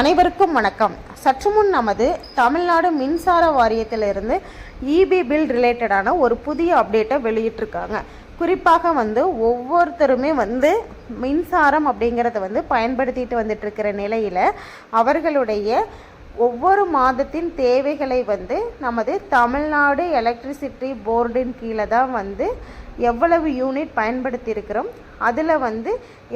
அனைவருக்கும் வணக்கம். சற்று முன் நமது தமிழ்நாடு மின்சார வாரியத்திலிருந்து இபி பில் ரிலேட்டடான ஒரு புதிய அப்டேட்டை வெளியிட்டிருக்காங்க. குறிப்பாக வந்து ஒவ்வொருத்தருமே வந்து மின்சாரம் அப்படிங்கிறத வந்து பயன்படுத்திட்டு வந்துட்டு இருக்கிற நிலையில் அவர்களுடைய ஒவ்வொரு மாதத்தின் தேவைகளை வந்து நமது தமிழ்நாடு எலக்ட்ரிசிட்டி போர்டின் கீழே தான் வந்து எவ்வளவு யூனிட் பயன்படுத்தி இருக்கிறோம் அதில் வந்து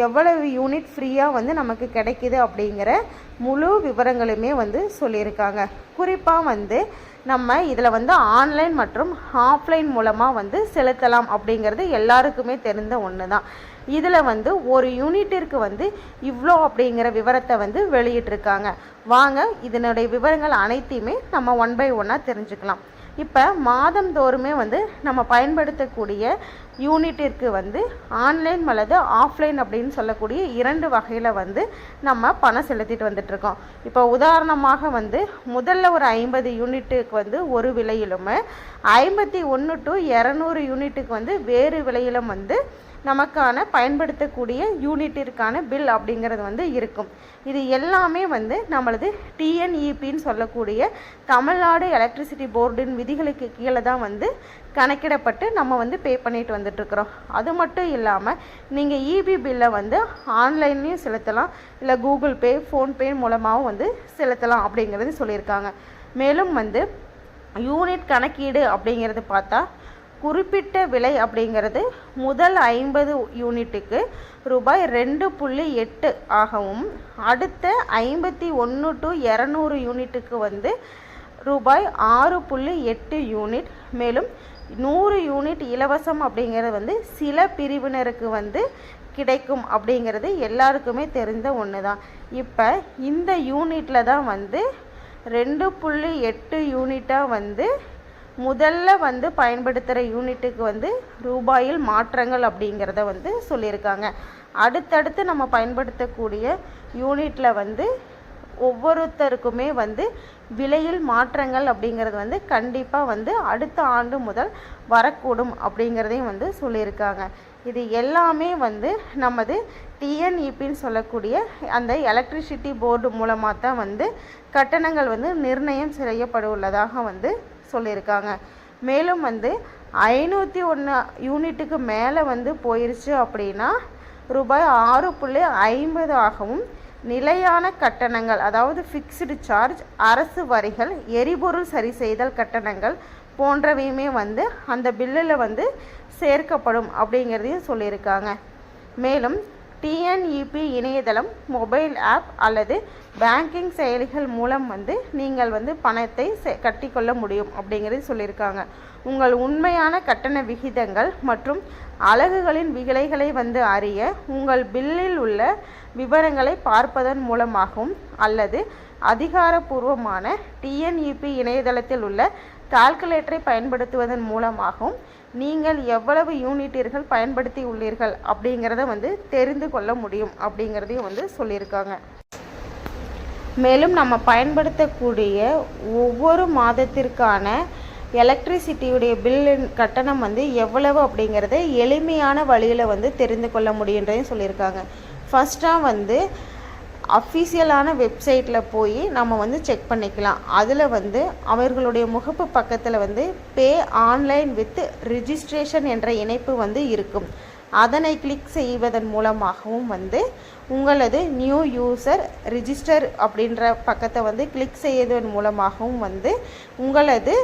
எவ்வளவு யூனிட் ஃப்ரீயாக வந்து நமக்கு கிடைக்குது அப்படிங்கிற முழு விவரங்களுமே வந்து சொல்லியிருக்காங்க. குறிப்பாக வந்து நம்ம இதில் வந்து ஆன்லைன் மற்றும் ஆஃப்லைன் மூலமாக வந்து செலுத்தலாம் அப்படிங்கிறது எல்லாருக்குமே தெரிந்த ஒன்று தான் இதில் வந்து ஒரு யூனிட்டிற்கு வந்து இவ்வளோ அப்படிங்கிற விவரத்தை வந்து வெளியிட்டிருக்காங்க. வாங்க இதனுடைய விவரங்கள் அனைத்தையுமே நம்ம ஒன் பை ஒன்னாக தெரிஞ்சுக்கலாம். இப்போ மாதந்தோறுமே வந்து நம்ம பயன்படுத்தக்கூடிய யூனிட்டிற்கு வந்து ஆன்லைன் அல்லது ஆஃப்லைன் அப்படின்னு சொல்லக்கூடிய இரண்டு வகையில் வந்து நம்ம பணம் செலுத்திட்டு வந்துட்ருக்கோம் இப்போ உதாரணமாக வந்து முதல்ல ஒரு ஐம்பது யூனிட்டுக்கு வந்து ஒரு விலையிலும் ஐம்பத்தி ஒன்று டு இரநூறு யூனிட்டுக்கு வந்து வேறு விலையிலும் வந்து நமக்கான பயன்படுத்தக்கூடிய யூனிட்டிற்கான பில் அப்படிங்கிறது வந்து இருக்கும். இது எல்லாமே வந்து நம்மளது டிஎன்இபின்னு சொல்லக்கூடிய தமிழ்நாடு எலக்ட்ரிசிட்டி போர்டின் விதிகளுக்கு கீழே தான் வந்து கணக்கிடப்பட்டு நம்ம வந்து பே பண்ணிட்டு வந்துட்டுருக்குறோம். அது மட்டும் இல்லாமல் நீங்கள் இபி பில்லை வந்து ஆன்லைன்லேயும் செலுத்தலாம். இல்லை கூகுள் பே ஃபோன்பே மூலமாகவும் வந்து செலுத்தலாம் அப்படிங்கிறது சொல்லியிருக்காங்க. மேலும் வந்து யூனிட் கணக்கீடு அப்படிங்கிறது பார்த்தா குறிப்பிட்ட விலை அப்படிங்கிறது முதல் ஐம்பது யூனிட்டுக்கு ரூபாய் ரெண்டு புள்ளி எட்டு ஆகவும் அடுத்த ஐம்பத்தி ஒன்று டு இரநூறு யூனிட்டுக்கு வந்து ரூபாய் ஆறு புள்ளி எட்டு யூனிட். மேலும் நூறு யூனிட் இலவசம் அப்படிங்கிறது வந்து சில பிரிவினருக்கு வந்து கிடைக்கும் அப்படிங்கிறது எல்லாருக்குமே தெரிந்த ஒன்று தான் இப்போ இந்த யூனிட்டில் தான் வந்து ரெண்டு புள்ளி எட்டு யூனிட்டாக வந்து முதல்ல வந்து பயன்படுத்துகிற யூனிட்டுக்கு வந்து ரூபாயில் மாற்றங்கள் அப்படிங்கிறத வந்து சொல்லியிருக்காங்க. அடுத்தடுத்து நம்ம பயன்படுத்தக்கூடிய யூனிட்டில் வந்து ஒவ்வொருத்தருக்குமே வந்து விலையில் மாற்றங்கள் அப்படிங்கிறது வந்து கண்டிப்பாக வந்து அடுத்த ஆண்டு முதல் வரக்கூடும் அப்படிங்கிறதையும் வந்து சொல்லியிருக்காங்க. இது எல்லாமே வந்து நமது டிஎன்இபின்னு சொல்லக்கூடிய அந்த எலக்ட்ரிசிட்டி போர்டு மூலமாக தான் வந்து கட்டணங்கள் வந்து நிர்ணயம் செய்யப்பட உள்ளதாக வந்து சொல்லியிருக்காங்க. மேலும் வந்து ஐநூற்றி ஒன்று யூனிட்டுக்கு மேலே வந்து போயிருச்சு அப்படின்னா ரூபாய் ஆறு புள்ளி ஐம்பது ஆகவும் நிலையான கட்டணங்கள் அதாவது ஃபிக்ஸ்டு சார்ஜ் அரசு வரிகள் எரிபொருள் சரி செய்தல் கட்டணங்கள் போன்றவையுமே வந்து அந்த பில்லில் வந்து சேர்க்கப்படும் அப்படிங்கிறதையும் சொல்லியிருக்காங்க. மேலும் டிஎன்இபி இணையதளம் மொபைல் ஆப் அல்லது பேங்கிங் செயலிகள் மூலம் வந்து நீங்கள் வந்து பணத்தை கட்டிக்கொள்ள முடியும் அப்படிங்கிறது சொல்லியிருக்காங்க. உங்கள் உண்மையான கட்டண விகிதங்கள் மற்றும் அலகுகளின் விலைகளை வந்து அறிய உங்கள் பில்லில் உள்ள விவரங்களை பார்ப்பதன் மூலமாகவும் அல்லது அதிகாரப்பூர்வமான டிஎன்இபி இணையதளத்தில் உள்ள கால்குலேட்டரை பயன்படுத்துவதன் மூலமாகவும் நீங்கள் எவ்வளவு யூனிட்டர்கள் பயன்படுத்தி உள்ளீர்கள் அப்படிங்கிறத வந்து தெரிந்து கொள்ள முடியும் அப்படிங்கிறதையும் வந்து சொல்லியிருக்காங்க. மேலும் நம்ம பயன்படுத்தக்கூடிய ஒவ்வொரு மாதத்திற்கான எலக்ட்ரிசிட்டியுடைய பில்லின் கட்டணம் வந்து எவ்வளவு அப்படிங்கிறத எளிமையான வழியில் வந்து தெரிந்து கொள்ள முடியுன்றதையும் சொல்லியிருக்காங்க. ஃபஸ்ட்டாக வந்து அஃபீஷியலான வெப்சைட்டில் போய் நம்ம வந்து செக் பண்ணிக்கலாம். அதில் வந்து அவர்களுடைய முகப்பு பக்கத்தில் வந்து பே ஆன்லைன் வித் ரிஜிஸ்ட்ரேஷன் என்ற இணைப்பு வந்து இருக்கும். அதனை கிளிக் செய்வதன் மூலமாகவும் வந்து உங்களது நியூ யூசர் ரிஜிஸ்டர் அப்படின்ற பக்கத்தை வந்து கிளிக் செய்வதன் மூலமாகவும் வந்து உங்களது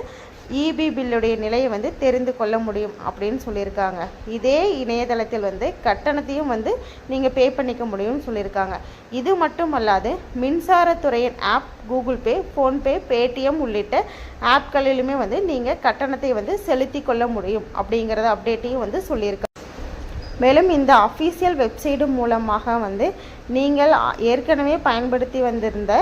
இபி பில்லுடைய நிலையை வந்து தெரிந்து கொள்ள முடியும் அப்படின்னு சொல்லியிருக்காங்க. இதே இணையதளத்தில் வந்து கட்டணத்தையும் வந்து நீங்கள் பே பண்ணிக்க முடியும்னு சொல்லியிருக்காங்க. இது மட்டும் அல்லாது மின்சாரத்துறையின் app Google pay PhonePe Paytm உள்ளிட்ட ஆப்களிலுமே வந்து நீங்கள் கட்டணத்தை வந்து செலுத்தி கொள்ள முடியும் அப்படிங்கிறத அப்டேட்டையும் வந்து சொல்லியிருக்காங்க. மேலும் இந்த அஃபீஷியல் வெப்சைட்டு மூலமாக வந்து நீங்கள் ஏற்கனவே பயன்படுத்தி வந்திருந்த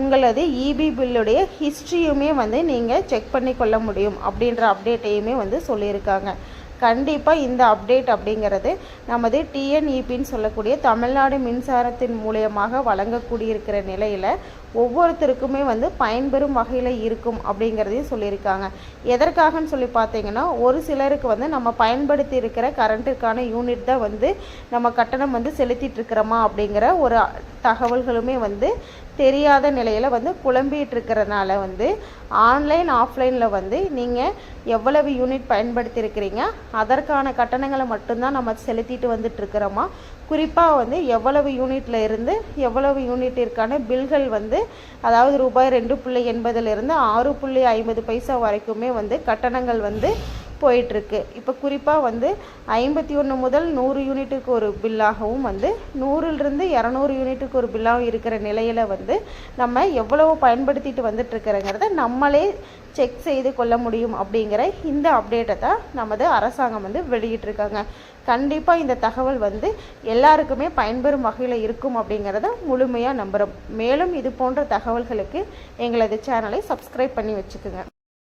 உங்களது இபி பில்லுடைய ஹிஸ்ட்ரியுமே வந்து நீங்கள் செக் பண்ணி கொள்ள முடியும் அப்படின்ற அப்டேட்டையுமே வந்து சொல்லியிருக்காங்க. கண்டிப்பாக இந்த அப்டேட் அப்படிங்கிறது நமது டிஎன்இபின்னு சொல்லக்கூடிய தமிழ்நாடு மின்சாரத்தின் மூலியமாக வழங்கக்கூடியிருக்கிற நிலையில் ஒவ்வொருத்தருக்குமே வந்து பயன்பெறும் வகையில் இருக்கும் அப்படிங்கிறதையும் சொல்லியிருக்காங்க. எதற்காகன்னு சொல்லி பார்த்தீங்கன்னா ஒரு சிலருக்கு வந்து நம்ம பயன்படுத்தி இருக்கிற கரண்ட்டுக்கான யூனிட் தான் வந்து நம்ம கட்டணம் வந்து செலுத்திட்டு இருக்கிறோமா அப்படிங்கிற ஒரு தகவல்களுமே வந்து தெரியாத நிலையில் வந்து குழம்பிகிட்டு இருக்கிறனால வந்து ஆன்லைன் ஆஃப்லைனில் வந்து நீங்கள் எவ்வளவு யூனிட் பயன்படுத்தியிருக்கிறீங்க அதற்கான கட்டணங்களை மட்டும்தான் நம்ம செலுத்திட்டு வந்துட்டு இருக்கிறோமா குறிப்பாக வந்து எவ்வளவு யூனிட்டில் இருந்து எவ்வளவு யூனிட்டிற்கான பில்கள் வந்து அதாவது ரூபாய் ரெண்டு புள்ளி எண்பதுலேருந்து ஆறு புள்ளி ஐம்பது பைசா வரைக்குமே வந்து கட்டணங்கள் வந்து போயிட்டுருக்கு. இப்போ குறிப்பாக வந்து ஐம்பத்தி ஒன்று முதல் நூறு யூனிட்டுக்கு ஒரு பில்லாகவும் வந்து நூறிலிருந்து இரநூறு யூனிட்டுக்கு ஒரு பில்லாகவும் இருக்கிற நிலையில் வந்து நம்ம எவ்வளவு பயன்படுத்திட்டு வந்துட்டுருக்கிறங்கிறத நம்மளே செக் செய்து கொள்ள முடியும் அப்படிங்கிற இந்த அப்டேட்டை தான் நமது அரசாங்கம் வந்து வெளியிட்டிருக்காங்க. கண்டிப்பாக இந்த தகவல் வந்து எல்லாருக்குமே பயன்பெறும் வகையில் இருக்கும் அப்படிங்கிறத முழுமையாக நம்புகிறோம் மேலும் இது போன்ற தகவல்களுக்கு எங்களது சேனலை சப்ஸ்கிரைப் பண்ணி வச்சுக்கோங்க.